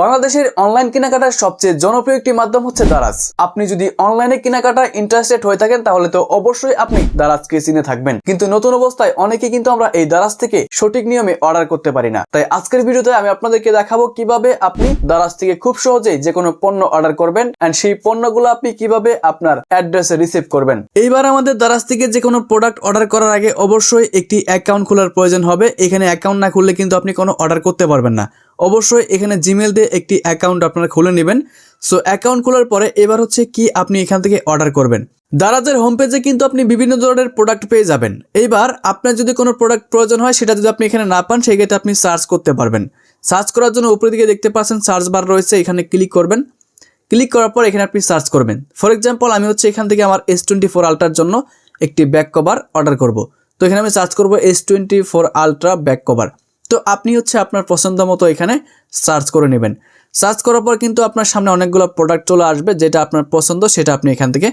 বাংলাদেশের অনলাইন কেনাকাটার সবচেয়ে জনপ্রিয় একটি মাধ্যম হচ্ছে দারাজ। আপনি যদি অনলাইনে কেনাকাটা ইন্টারেস্টেড হয়ে থাকেন, তাহলে তো অবশ্যই আপনি দারাজকে চিনে থাকবেন। কিন্তু নতুন অবস্থায় অনেকে কিন্তু আমরা এই দারাজ থেকে সঠিক নিয়মে অর্ডার করতে পারি না। তাই আজকের ভিডিওতে আমি আপনাদেরকে দেখাবো কীভাবে আপনি দারাজ থেকে খুব সহজেই যে কোনো পণ্য অর্ডার করবেন অ্যান্ড সেই পণ্যগুলো আপনি কীভাবে আপনার অ্যাড্রেসে রিসিভ করবেন। এইবার আমাদের দারাজ থেকে যে কোনো প্রোডাক্ট অর্ডার করার আগে অবশ্যই একটি অ্যাকাউন্ট খোলার প্রয়োজন হবে। এখানে অ্যাকাউন্ট না খুললে কিন্তু আপনি কোনো অর্ডার করতে পারবেন না। অবশ্যই এখানে জিমেল দিয়ে একটি অ্যাকাউন্ট আপনারা খুলে নেবেন। সো অ্যাকাউন্ট খোলার পরে এবার হচ্ছে কি আপনি এখান থেকে অর্ডার করবেন। দারাজের হোম পেজে কিন্তু আপনি বিভিন্ন ধরনের প্রোডাক্ট পেয়ে যাবেন। এইবার আপনার যদি কোনো প্রোডাক্ট প্রয়োজন হয়, সেটা যদি আপনি এখানে না পান, সেক্ষেত্রে আপনি সার্চ করতে পারবেন। সার্চ করার জন্য উপরের দিকে দেখতে পাচ্ছেন সার্চ বার রয়েছে, এখানে ক্লিক করবেন। ক্লিক করার পর এখানে আপনি সার্চ করবেন। ফর এক্সাম্পল আমি হচ্ছে এখান থেকে আমার এস টোয়েন্টি ফোর আলট্রার জন্য একটি ব্যাক কভার অর্ডার করব। তো এখানে আমি সার্চ করব S twenty four ultra back cover তো আপনি হচ্ছে আপনার পছন্দ মতো এখানে সার্চ করে নেবেন। সার্চ করার পর কিন্তু আপনার সামনে অনেকগুলো প্রোডাক্ট চলে আসবে, যেটা আপনার পছন্দ, সেটা আপনি এখান থেকে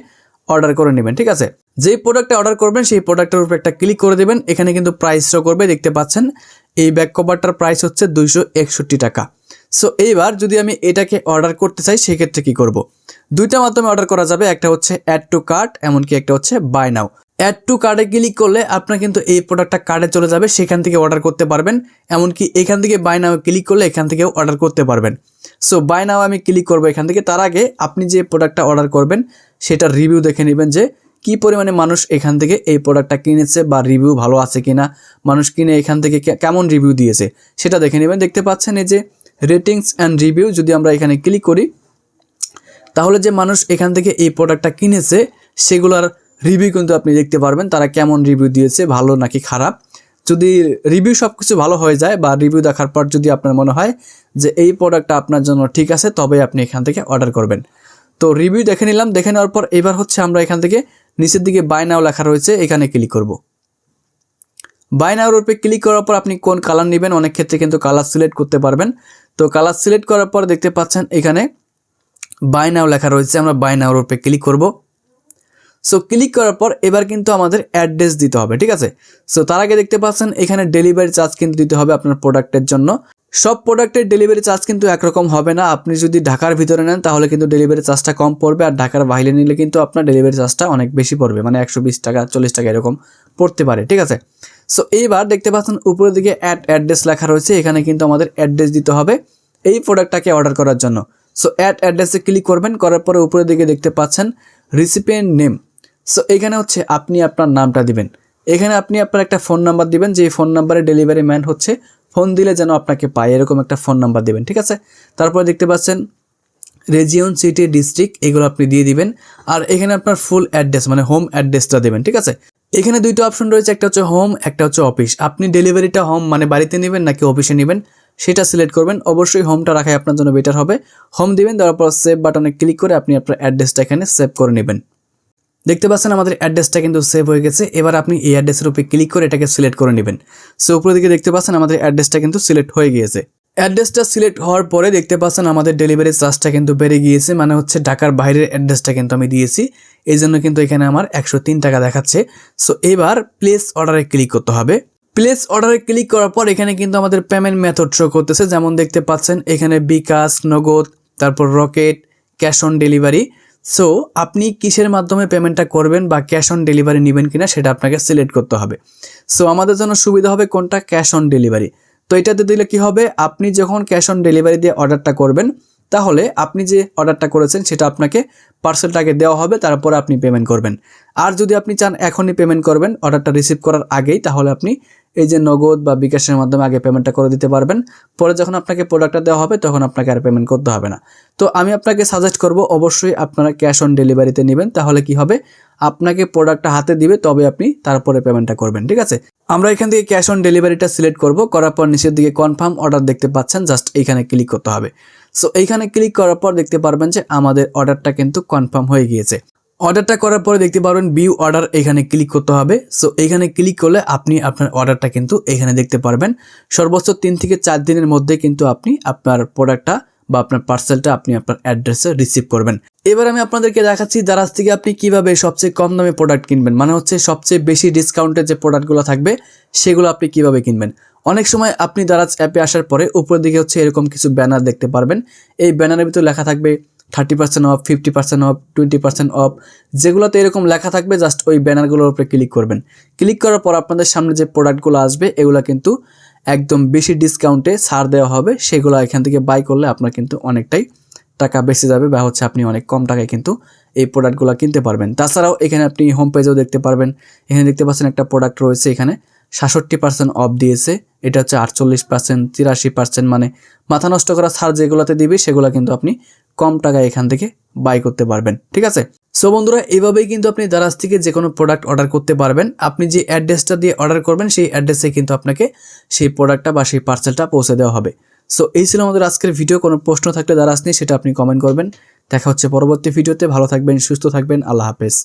অর্ডার করে নেবেন, ঠিক আছে? যেই প্রোডাক্টটা অর্ডার করবেন, সেই প্রোডাক্টের উপর একটা ক্লিক করে দেবেন। এখানে কিন্তু প্রাইস শো করবে, দেখতে পাচ্ছেন? এই ব্যাক কভারটার প্রাইস হচ্ছে দুইশো একষট্টি টাকা। সো এইবার যদি আমি এটাকে অর্ডার করতে চাই, সেক্ষেত্রে কি করব? দুইটা মাধ্যমে অর্ডার করা যাবে, একটা হচ্ছে অ্যাড টু কার্ট এমনকি একটা হচ্ছে বাই নাও অ্যাড টু কার্ডে ক্লিক করলে আপনার কিন্তু এই প্রোডাক্টটা কার্ডে চলে যাবে, সেখান থেকে অর্ডার করতে পারবেন। এমনকি এখান থেকে বাই নাও ক্লিক করলে এখান থেকেও অর্ডার করতে পারবেন। সো বাই নাও আমি ক্লিক করব এখান থেকে। তার আগে আপনি যে প্রোডাক্টটা অর্ডার করবেন, সেটার রিভিউ দেখে নেবেন যে কি পরিমাণে মানুষ এখান থেকে এই প্রোডাক্টটা কিনেছে বা রিভিউ ভালো আছে কিনা, মানুষ কিনে এখান থেকে কেমন রিভিউ দিয়েছে, সেটা দেখে নেবেন। দেখতে পাচ্ছেন এই যে রেটিংস অ্যান্ড রিভিউ যদি আমরা এখানে ক্লিক করি, তাহলে যে মানুষ এখান থেকে এই প্রোডাক্টটা কিনেছে, সেগুলোর রিভিউ কিন্তু আপনি দেখতে পারবেন তারা কেমন রিভিউ দিয়েছে, ভালো নাকি খারাপ। যদি রিভিউ সব কিছু ভালো হয়ে যায় বা রিভিউ দেখার পর যদি আপনার মনে হয় যে এই প্রোডাক্টটা আপনার জন্য ঠিক আছে তবে আপনি এখান থেকে অর্ডার করবেন। তো রিভিউ দেখে নিলাম, দেখে নেওয়ার পর এবার হচ্ছে আমরা এখান থেকে নিচের দিকে বাই নাও লেখা রয়েছে, এখানে ক্লিক করব। বাই নাওর উপরে ক্লিক করার পর আপনি কোন কালার নেবেন, অনেক ক্ষেত্রে কিন্তু কালার সিলেক্ট করতে পারবেন। তো কালার সিলেক্ট করার পর দেখতে পাচ্ছেন এখানে বাই নাও লেখা রয়েছে, আমরা বাই নাওর উপরে ক্লিক করব। সো ক্লিক করার পর এবার কিন্তু আমাদের অ্যাড্রেস দিতে হবে, ঠিক আছে? সো তার আগে দেখতে পাচ্ছেন এখানে ডেলিভারি চার্জ কিন্তু দিতে হবে আপনার প্রোডাক্টের জন্য। সব প্রোডাক্টের ডেলিভারি চার্জ কিন্তু একরকম হবে না। আপনি যদি ঢাকার ভিতরে নেন, তাহলে কিন্তু ডেলিভারি চার্জটা কম পড়বে। আর ঢাকার বাইরে নিলে কিন্তু আপনার ডেলিভারি চার্জটা অনেক বেশি পড়বে মানে একশো বিশ টাকা, চল্লিশ টাকা এরকম পড়তে পারে, ঠিক আছে? সো এইবার দেখতে পাচ্ছেন উপরের দিকে অ্যাড অ্যাড্রেস লেখা রয়েছে। এখানে কিন্তু আমাদের অ্যাড্রেস দিতে হবে এই প্রোডাক্টটাকে অর্ডার করার জন্য। সো অ্যাড অ্যাড্রেসে ক্লিক করবেন, করার পরে উপরের দিকে দেখতে পাচ্ছেন রিসিপিয়েন্ট নেম সো এখানে হচ্ছে আপনি আপনার নামটা দিবেন। এখানে আপনি আপনার একটা ফোন নাম্বার দিবেন যে ফোন নাম্বারে ডেলিভারি ম্যান হচ্ছে, ফোন দিলে যেন আপনাকে পায়, এরকম একটা ফোন নাম্বার দিবেন, ঠিক আছে? তারপরে দেখতে পাচ্ছেন রেজিয়ন সিটি ডিস্ট্রিক্ট, এগুলো আপনি দিয়ে দিবেন, আর এখানে আপনার ফুল অ্যাড্রেস মানে হোম অ্যাড্রেসটা দেবেন, ঠিক আছে? এখানে দুইটা অপশন রয়েছে, একটা হচ্ছে হোম, একটা হচ্ছে অফিস। আপনি ডেলিভারিটা হোম মানে বাড়িতে নেবেন নাকি অফিসে নেবেন, সেটা সিলেক্ট করবেন। অবশ্যই হোমটা রাখাই আপনার জন্য বেটার হবে। হোম দিবেন তারপর সেভ বাটনে ক্লিক করে আপনি আপনার অ্যাড্রেসটা এখানে সেভ করে নেবেন। দেখতে পাচ্ছেন আমাদের অ্যাড্রেসটা কিন্তু সেভ হয়ে গেছে। এবার আপনি এই অ্যাড্রেসের উপরে ক্লিক করে এটাকে সিলেক্ট করে নেবেন। সো উপরের দিকে দেখতে পাচ্ছেন আমাদের অ্যাড্রেসটা কিন্তু সিলেক্ট হয়ে গিয়েছে। অ্যাড্রেসটা সিলেক্ট হওয়ার পরে দেখতে পাচ্ছেন আমাদের ডেলিভারি চার্জটা কিন্তু বেড়ে গিয়েছে। মানে হচ্ছে ঢাকার বাইরের অ্যাড্রেসটা কিন্তু আমি দিয়েছি। এই জন্য কিন্তু এখানে আমার একশো তিন টাকা দেখাচ্ছে। সো এবার প্লেস অর্ডারে ক্লিক করতে হবে। প্লেস অর্ডারে ক্লিক করার পর এখানে কিন্তু আমাদের পেমেন্ট মেথড শো করতেছে। যেমন দেখতে পাচ্ছেন এখানে বিকাশ, নগদ, তারপর Rocket cash on delivery so আপনি কিসের মাধ্যমে পেমেন্টটা করবেন বা ক্যাশ অন ডেলিভারি নেবেন কিনা সেটা আপনাকে সিলেক্ট করতে হবে। সো আমাদের জন্য সুবিধা হবে কোনটা? ক্যাশ অন ডেলিভারি তো এটাতে দিলে কি হবে? আপনি যখন ক্যাশ অন ডেলিভারি দিয়ে অর্ডারটা করবেন, তাহলে আপনি যে অর্ডারটা করেছেন সেটা আপনাকে পার্সেলটাকে দেওয়া হবে, তারপর আপনি পেমেন্ট করবেন। আর যদি আপনি চান এখনই পেমেন্ট করবেন অর্ডারটা রিসিভ করার আগেই, তাহলে আপনি এই যে নগদ বা বিকাশের মাধ্যমে আগে পেমেন্টটা করে দিতে পারবেন। পরে যখন আপনাকে প্রোডাক্টটা দেওয়া হবে, তখন আপনাকে আর পেমেন্ট করতে হবে না। তো আমি আপনাকে সাজেস্ট করব, অবশ্যই আপনারা ক্যাশ অন ডেলিভারিতে নেবেন, তাহলে কি হবে? আপনাকে প্রোডাক্টটা হাতে দিবে, তবে আপনি তারপরে পেমেন্টটা করবেন, ঠিক আছে? আমরা এখান থেকে ক্যাশ অন ডেলিভারিটা সিলেক্ট করব, করার পর নিচের দিকে কনফার্ম অর্ডার দেখতে পাচ্ছেন জাস্ট এইখানে ক্লিক করতে হবে। সো এইখানে ক্লিক করার পর দেখতে পারবেন যে আমাদের অর্ডারটা কিন্তু কনফার্ম হয়ে গিয়েছে। অর্ডারটা করার পরে দেখতে পারবেন ভিউ অর্ডার এখানে ক্লিক করতে হবে। সো এখানে ক্লিক করলে আপনি আপনার অর্ডারটা কিন্তু এখানে দেখতে পারবেন। সর্বোচ্চ তিন থেকে চার দিনের মধ্যে কিন্তু আপনি আপনার প্রোডাক্টটা বা আপনার পার্সেলটা আপনি আপনার অ্যাড্রেসে রিসিভ করবেন। এবার আমি আপনাদেরকে দেখাচ্ছি দারাজ থেকে আপনি কীভাবে সবচেয়ে কম দামে প্রোডাক্ট কিনবেন। মানে হচ্ছে সবচেয়ে বেশি ডিসকাউন্টের যে প্রোডাক্টগুলো থাকবে, সেগুলো আপনি কীভাবে কিনবেন। অনেক সময় আপনি দারাজ অ্যাপে আসার পরে উপরের দিকে হচ্ছে এরকম কিছু ব্যানার দেখতে পারবেন। এই ব্যানারের ভিতরে লেখা থাকবে thirty percent off fifty percent off twenty percent off যেগুলোতে এরকম লেখা থাকবে জাস্ট ওই ব্যানারগুলোর উপরে ক্লিক করবেন। ক্লিক করার পর আপনাদের সামনে যে প্রোডাক্টগুলো আসবে, এগুলো কিন্তু একদম বেশি ডিসকাউন্টে ছাড় দেওয়া হবে, সেগুলো এখান থেকে বাই করলে আপনার কিন্তু অনেকটাই টাকা বেঁচে যাবে বা হচ্ছে আপনি অনেক কম টাকায় কিন্তু এই প্রোডাক্টগুলো কিনতে পারবেন। তাছাড়াও এখানে আপনি হোম পেজেও দেখতে পারবেন। এখানে দেখতে পাচ্ছেন একটা প্রোডাক্ট রয়েছে এখানে, সাতষট্টি পার্সেন্ট অফ দিয়েছে। এটা হচ্ছে আটচল্লিশ পার্সেন্ট তিরাশি পার্সেন্ট মানে মাথা নষ্ট করা ছাড় যেগুলোতে দিবে, সেগুলো কিন্তু আপনি কম টাকায় এখান থেকে বাই করতে পারবেন। ঠিক আছে? সো বন্ধুরা, এভাবেই কিন্তু আপনি দারাজ থেকে যে কোনো প্রোডাক্ট অর্ডার করতে পারবেন। আপনি যে অ্যাড্রেসটা দিয়ে অর্ডার করবেন, সেই অ্যাড্রেসে কিন্তু আপনাকে সেই প্রোডাক্টটা বা সেই পার্সেলটা পৌঁছে দেওয়া হবে। সো এই ছিল আমাদের আজকের ভিডিও কোনো প্রশ্ন থাকলে দারাজ নিয়ে সেটা আপনি কমেন্ট করবেন। দেখা হচ্ছে পরবর্তী ভিডিওতে ভালো থাকবেন, সুস্থ থাকবেন। আল্লাহ হাফেজ।